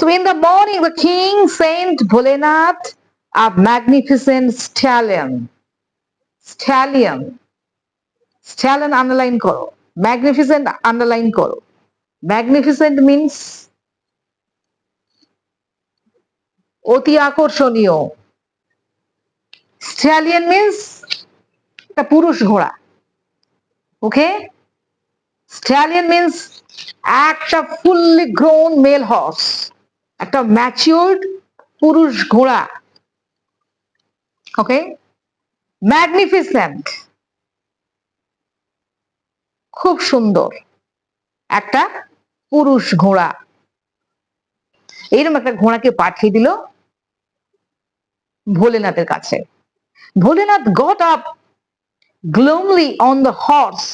So in the morning, the king sent Bholenath a magnificent stallion. Stallion. Stallion underline করো magnificent underline করো magnificent means অতি আকর্ষণীয় stallion means একটা পুরুষ ঘোড়া ওকে স্ট্যালিয়ন মিন্স একটা ফুললি গ্রোন মেল হর্স একটা ম্যাচিওর্ড পুরুষ ঘোড়া ওকে ম্যাগনিফিসেন্ট খুব সুন্দর একটা পুরুষ ঘোড়া। এইরকম একটা ঘোড়াকে পাঠিয়ে দিল ভোলেনাথের কাছে। Bholenath got up gloomily on the horse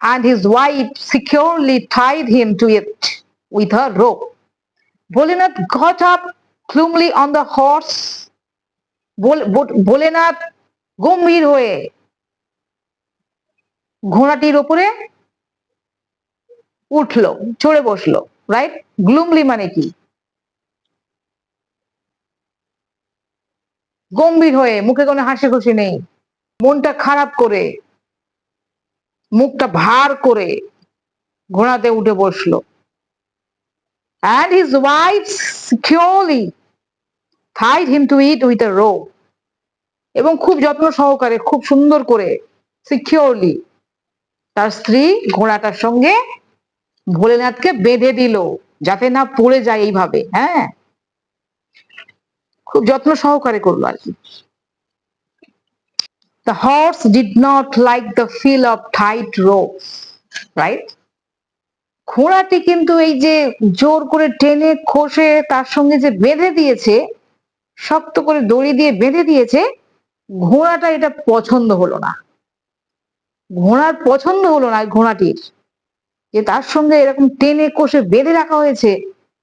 and his wife securely tied him to it with her rope. Volenath got up gloomily on the horse. Bholenath গম্ভীর হয়ে ঘোড়াটির ওপরে উঠল, চড়ে বসল রাইট গ্লুমলি মানে কি গম্ভীর হয়ে মুখে কোনো হাসি খুশি নেই, মনটা খারাপ করে, মুখটা ভার করে ঘোড়াতে উঠে বসল and his wife securely tied him to it with a rope. এবং খুব যত্ন সহকারে, খুব সুন্দর করে সিকিউরলি তার স্ত্রী ঘোড়াটার সঙ্গে ভোলেনাথকে বেঁধে দিল, যাতে না পড়ে যায় এইভাবে হ্যাঁ? খুব যত্ন সহকারে করল আর কি। The horse did not like the feel of tight rope right ঘোড়াটি কিন্তু এই যে জোর করে টেনে খসে, তার সঙ্গে যে বেঁধে দিয়েছে, শক্ত করে দড়ি দিয়ে বেঁধে দিয়েছে, ঘোড়াটা এটা পছন্দ হলো না। ঘোড়ার পছন্দ হলো না ঘোড়াটির। যে তার সঙ্গে এরকম টেনে কষে বেঁধে রাখা হয়েছে,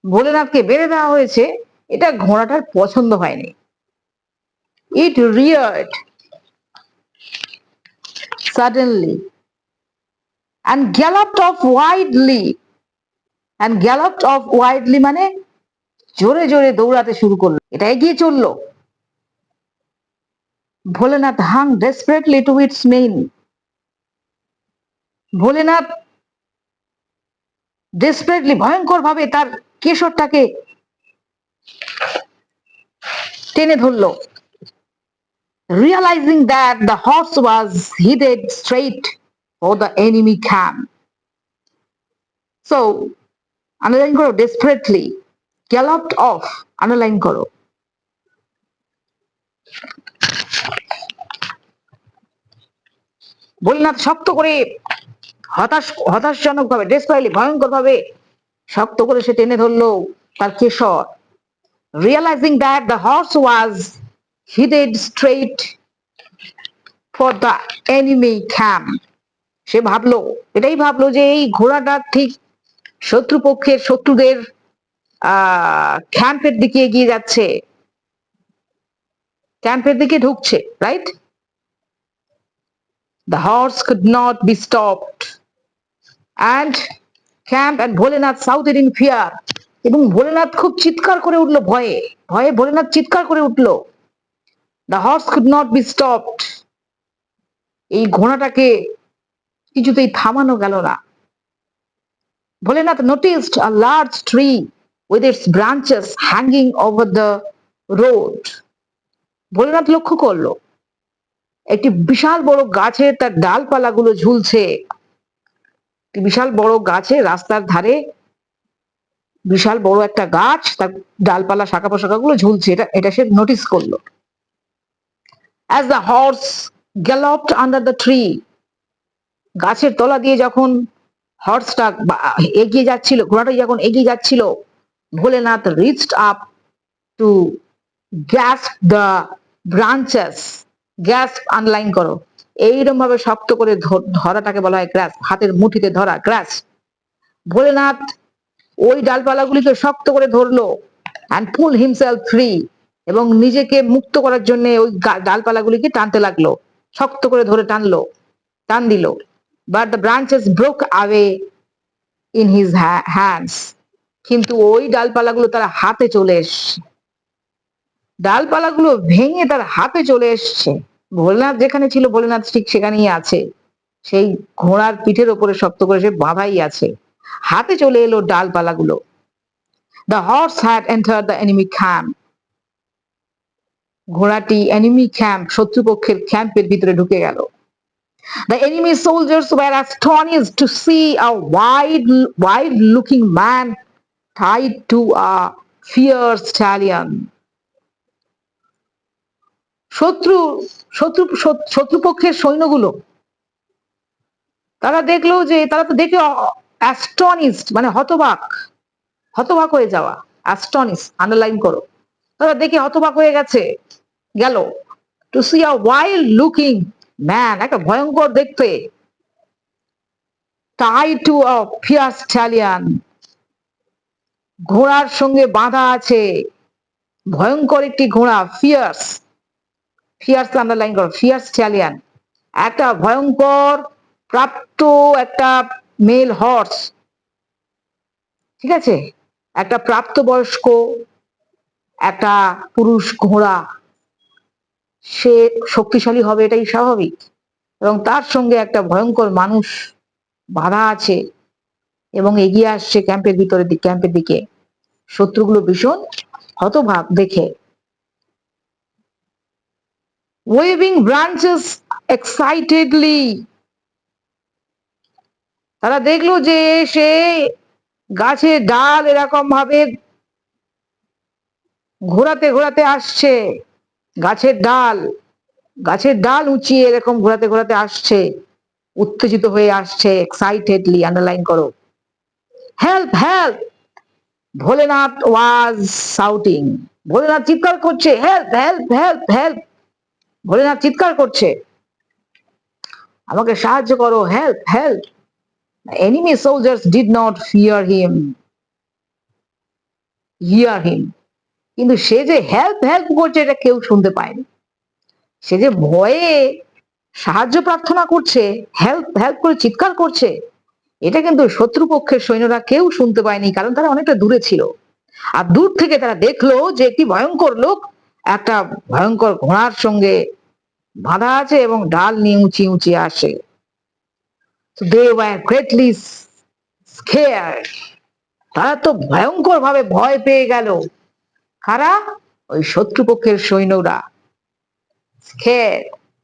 ভোলেনাথকে বেঁধে দেওয়া হয়েছে, এটা ঘোড়াটার পছন্দ হয়নি। It রিয়ার্ড suddenly and galloped off widely. And galloped off widely মানে জোরে জোরে দৌড়াতে শুরু করল। এটা এগিয়ে চলল। Bholenath hung desperately to its mane Bholenath desperately ভয়ঙ্কর ভাবে তার কেশরটাকে টেনে ধরলো। Realising that the horse was headed straight for the enemy camp. So, underline করো desperately, galloped off, underline করো। ভোলেনাথ শক্ত করে হতাশ হতাশজনক ভাবে ডেসপারেটলি ভয়ঙ্কর ভাবে শক্ত করে সে টেনে ধরলো তার কেশর realising that the horse was headed straight for the enemy camp সে ভাবলো, এটাই ভাবলো যে এই ঘোড়াটা ঠিক শত্রুপক্ষের শত্রুদের, আহ, ক্যাম্পের দিকে এগিয়ে যাচ্ছে ক্যাম্পের দিকে ঢুকছে right the horse could not be stopped. And camp and Bholenath shouted in fear এবং ভোলেনাথ খুব চিৎকার করে উঠল ভয়ে ভয়ে ভোলেনাথ চিৎকার করে উঠল the horse could not be stopped. এই ঘোড়াটাকে কিছুতেই থামানো গেল না। Bholenath noticed a large tree with its branches hanging over the. Bholenath লক্ষ্য করল, একটি বিশাল বড় গাছে তার ডালপালাগুলো ঝুলছে। বিশাল বড় গাছে রাস্তার ধারে বিশাল বড় একটা গাছ, তার ডালপালা শাখা পোশাখাগুলো ঝুলছে। এটা এটা সে নোটিস করল। As the horse galloped under the tree গাছের তলা দিয়ে যখন হর্সটা এগিয়ে যাচ্ছিল, ঘোড়াটা যখন এগিয়ে যাচ্ছিল, Bholenath reached up to grasp the branches grasp underline করো। এইরকম ভাবে শক্ত করে ধরাটাকে বলা হয় গ্রাস হাতের মুঠিতে ধরা গ্রাস ভোলেনাথ ওই ডালপালাগুলিকে শক্ত করে ধরলো অ্যান্ড পুল হিমসেলফ ফ্রি এবং নিজেকে মুক্ত করার জন্য ওই ডালপালাগুলিকে টানতে লাগল। শক্ত করে ধরে টানলো, টান দিল। But the branches broke away in his hands কিন্তু ওই ডালপালাগুলো তার হাতে চলে এসছে। ডালপালাগুলো ভেঙে তার হাতে চলে এসছে। ভোলেনাথ যেখানে ছিল, ভোলেনাথ ঠিক সেখানেই আছে। সেই ঘোড়ার পিঠের ওপরে শক্ত করে সে বাঁধাই আছে। হাতে চলে এলো ডালপালাগুলো। The horse had enter the enemy camp ঘোড়াটি enemy camp শত্রুপক্ষের ক্যাম্পের ভিতরে ঢুকে গেল। The enemy soldiers were astonished to see a wide, wide looking man tied to a fierce stallion. শত্রু শত্রু- শত্রুপক্ষের সৈন্যগুলো তারা দেখল যে তারা তো দেখে অ্যাস্টনিস্ট মানে হতবাক হতবাক হয়ে যাওয়া অ্যাস্টনিস আন্ডারলাইন করো তারা দেখে হতবাক হয়ে গেছে গেল to see a wild looking man একটা ভয়ঙ্কর দেখতে। টাই টু আ ফিয়াস স্ট্যালিয়ান ঘোড়ার সঙ্গে বাঁধা আছে। ভয়ঙ্কর একটি ঘোড়া ফিয়ার্স ফিয়ার্স আন্ডারলাইন করো ফিয়ার্স স্ট্যালিয়ান একটা ভয়ঙ্কর প্রাপ্ত একটা মেল হর্স ঠিক আছে? একটা প্রাপ্তবয়স্ক, একটা পুরুষ ঘোড়া। সে শক্তিশালী হবে, এটাই স্বাভাবিক। এবং তার সঙ্গে একটা ভয়ঙ্কর মানুষ বাধা আছে এবং এগিয়ে আসছে ক্যাম্পের ভিতরে ক্যাম্পের দিকে। শত্রুগুলো ভীষণ হতভাগ দেখে। ওয়েভিং ব্রাঞ্চেস এক্সাইটেডলি তারা দেখল যে সে গাছের ডাল এরকম ভাবে ঘোরাতে ঘোরাতে আসছে। গাছের ডাল গাছের ডাল উঁচিয়ে এরকম ঘোরাতে ঘোরাতে আসছে, উত্তেজিত হয়ে আসছে এক্সাইটেডলি আন্ডারলাইন করো। Help help Bholenath was shouting Bholenath চিৎকার করছে help help help help Bholenath চিৎকার করছে। আমাকে সাহায্য করো help help enemy soldiers did not fear him hear him কিন্তু সে যে হেল্প হেল্প করছে এটা কেউ শুনতে পায়নি। সে যে ভয়ে সাহায্য প্রার্থনা করছে হেল্প হেল্প করে চিৎকার করছে, এটা কিন্তু শত্রুপক্ষের সৈন্যরা কেউ শুনতে পায়নি, কারণ তারা অনেকটা দূরে ছিল। আর দূর থেকে তারা দেখল যে একটি ভয়ঙ্কর লোক একটা ভয়ঙ্কর ঘোড়ার সঙ্গে বাঁধা আছে এবং ডাল নিয়ে উঁচি উঁচি আসে। দে তারা তো ভয়ঙ্কর ভাবে ভয় পেয়ে গেল। কারা? ওই শত্রুপক্ষের সৈন্যরা। স্কেয়ার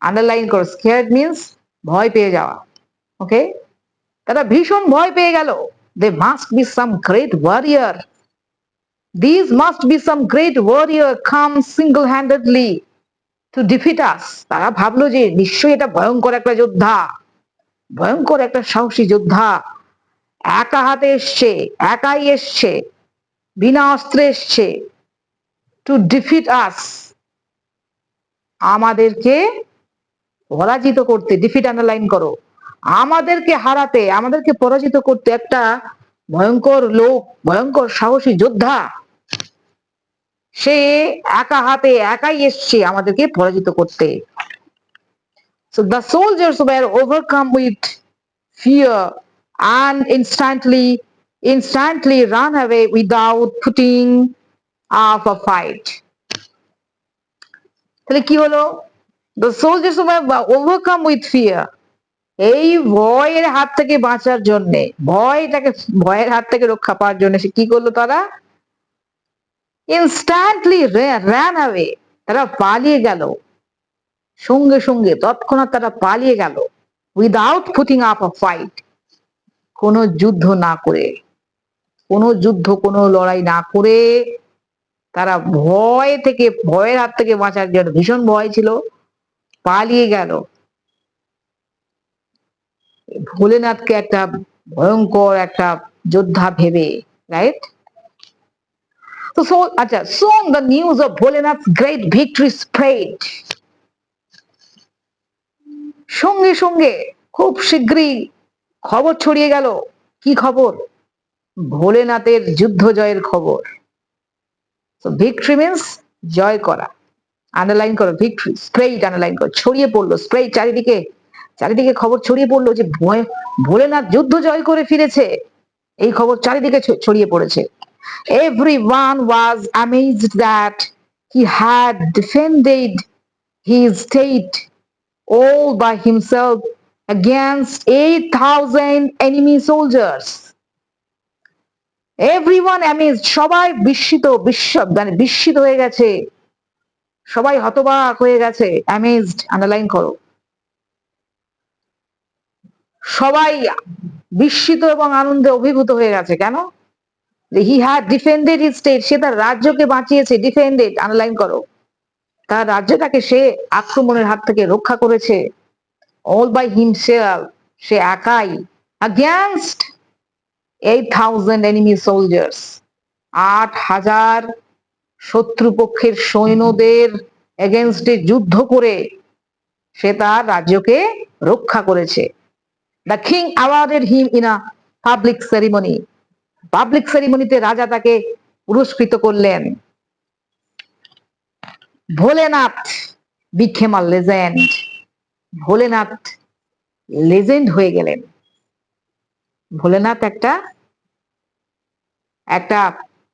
আন্ডারলাইন করো। স্কেয়ার মিনস ভয় পেয়ে যাওয়া। ওকে তারা ভীষণ ভয় পেয়ে গেল। They must be some great warrior this must be some great warrior come single handedly to defeat us তারা ভাবলো যে নিশ্চয়ই এটা ভয়ঙ্কর একটা যোদ্ধা। ভয়ঙ্কর একটা সাহসী যোদ্ধা। একা হাতে এসছে, একাই এসছে, বিনা অস্ত্রে এসছে। টু ডিফিট আস আমাদেরকে পরাজিত করতে ডিফিট আন্ডারলাইন করো। আমাদেরকে হারাতে আমাদেরকে পরাজিত করতে একটা ভয়ঙ্কর লোক ভয়ঙ্কর সাহসী যোদ্ধা সে একা হাতে একাই এসছে আমাদেরকে পরাজিত করতে। So the soldiers were overcome with fear and instantly, instantly ran away without putting a fight. তাহলে কি হলো? Soldiers were overcome with fear. এই ভয়ের হাত থেকে বাঁচার জন্য, ভয়টাকে, ভয়ের হাত থেকে রক্ষা পাওয়ার জন্য সে কি করল তারা? ইনস্ট্যান্টলি র্যান অ্যাওয়ে তারা পালিয়ে গেল। সঙ্গে সঙ্গে তৎক্ষণাৎ তারা পালিয়ে গেল। Without putting up a fight কোনো যুদ্ধ না করে। কোনো যুদ্ধ, কোনো লড়াই না করে। তারা ভয় থেকে, ভয়ের হাত থেকে বাঁচার জন্য, ভীষণ ভয় ছিল, পালিয়ে গেল। ভোলেনাথকে একটা ভয়ঙ্কর একটা যোদ্ধা ভেবে রাইট তো so আচ্ছা soon the news of Bholenath's great victory spread. সঙ্গে সঙ্গে খুব শীঘ্রই খবর ছড়িয়ে গেল। কি খবর? ভোলেনাথের যুদ্ধ জয়ের খবর। ভিক্টরি মিন্স জয় করা। আন্ডারলাইন করো ভিক্টরি স্প্রেড আন্ডারলাইন করো ছড়িয়ে পড়ল স্প্রেড চারিদিকে চারিদিকে খবর ছড়িয়ে পড়ল যে ভয়- ভোলেনাথ যুদ্ধ জয় করে ফিরেছে। এই খবর চারিদিকে ছড়িয়ে পড়েছে। Everyone was amazed that he had defended his state all by himself against 8,000 enemy soldiers. Everyone amazed, সবাই বিস্মিত বিশ্ব মানে বিস্মিত হয়ে গেছে। সবাই হতবাক হয়ে গেছে। অ্যামেজড আন্ডারলাইন করো। সবাই বিস্মিত এবং আনন্দে অভিভূত হয়ে গেছে। কেন? He had defended his state সে তার রাজ্যকে বাঁচিয়েছে। ডিফেন্ডেড আন্ডারলাইন করো। তার রাজ্যটাকে সে আক্রমণের হাত থেকে রক্ষা করেছে। অল বাই হিমসেলফ সে একাই। Against eight thousand enemy soldiers আট হাজার শত্রুপক্ষের সৈন্যদের এগেনস্টে যুদ্ধ করে সে তার রাজ্যকে রক্ষা করেছে। The king awarded him in a public ceremony public সেরিমনিতে রাজা তাকে পুরস্কৃত করলেন। Bholenath became legend Bholenath legend হয়ে গেলেন। ভোলেনাথ একটা একটা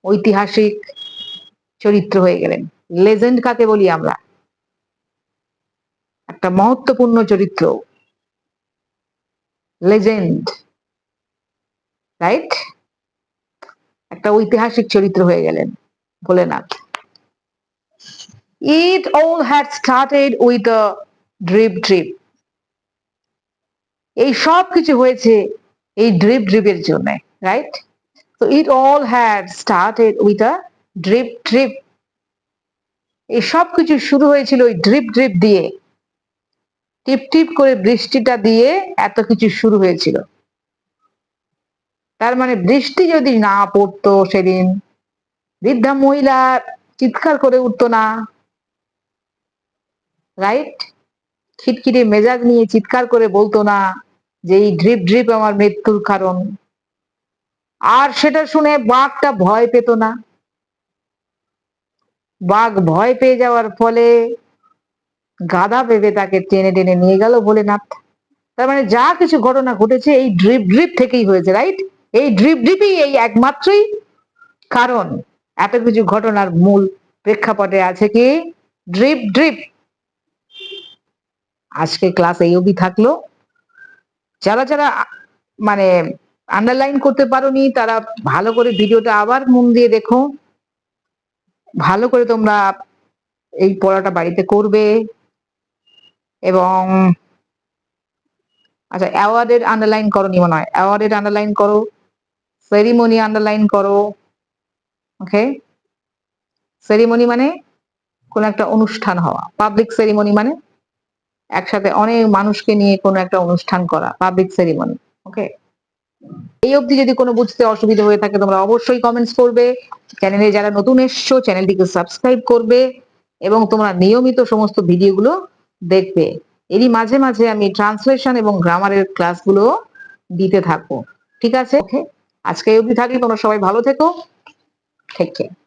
ঐতিহাসিক চরিত্র হয়ে গেলেন। লেজেন্ড কাকে বলি আমরা? একটা মহত্বপূর্ণ চরিত্র। Legend, right? একটা ঐতিহাসিক চরিত্র হয়ে গেলেন Bholenath. It all had started with a drip drip এই সব কিছু হয়েছে এই ড্রিপ ড্রিপের জন্য রাইট তো it all had started with a drip drip এই সব কিছু শুরু হয়েছিল ওই ড্রিপ ড্রিপ দিয়ে। টিপ টিপ করে বৃষ্টিটা দিয়ে এত কিছু শুরু হয়েছিল। তার মানে বৃষ্টি যদি না পড়তো সেদিন, বৃদ্ধা মহিলা চিৎকার করে উঠতো না। রাইট খিটখিটে মেজাজ নিয়ে চিৎকার করে বলতো না। যে এই ড্রিপ ড্রিপ আমার মৃত্যুর কারণ। আর সেটা শুনে বাঘটা ভয় পেত না। বাঘ ভয় পেয়ে যাওয়ার ফলে গাদা ভেবে তাকে টেনে টেনে নিয়ে গেল ভোলেনাথ। তার মানে যা কিছু ঘটনা ঘটেছে এই ড্রিপ ড্রিপ থেকেই হয়েছে রাইট এই ড্রিপ ড্রিপই এই একমাত্রই কারণ। এত কিছু ঘটনার মূল প্রেক্ষাপটে আছে কি? ড্রিপ ড্রিপ আজকে ক্লাস এই অবধি থাকল। যারা যারা মানে আন্ডারলাইন করতে পারোনি, তারা ভালো করে ভিডিওটা আবার মন দিয়ে দেখো। ভালো করে তোমরা এই পড়াটা বাড়িতে করবে এবং আচ্ছা অ্যাওয়ার্ডের আন্ডারলাইন করো নি মনে হয়। অ্যাওয়ার্ডের আন্ডারলাইন করো সেরিমনি আন্ডারলাইন করো ওকে সেরিমনি মানে কোন একটা অনুষ্ঠান হওয়া। পাবলিক সেরিমনি মানে একসাথে অনেক মানুষকে নিয়ে কোনো একটা অনুষ্ঠান করা পাবলিক সেরিমনি ওকে এই অবধি যদি কোনো বুঝতে অসুবিধা হয়ে থাকে, তোমরা অবশ্যই কমেন্টস করবে। চ্যানেলে যারা নতুন এসছো চ্যানেলটিকে সাবস্ক্রাইব করবে এবং তোমরা নিয়মিত সমস্ত ভিডিওগুলো দেখবে। এরই মাঝে মাঝে আমি ট্রান্সলেশন এবং গ্রামারের ক্লাসগুলো দিতে থাকব, ঠিক আছে? আজকে এই অবধি থাকলে, তোমরা সবাই ভালো থেকো। ঠিক কেয়ার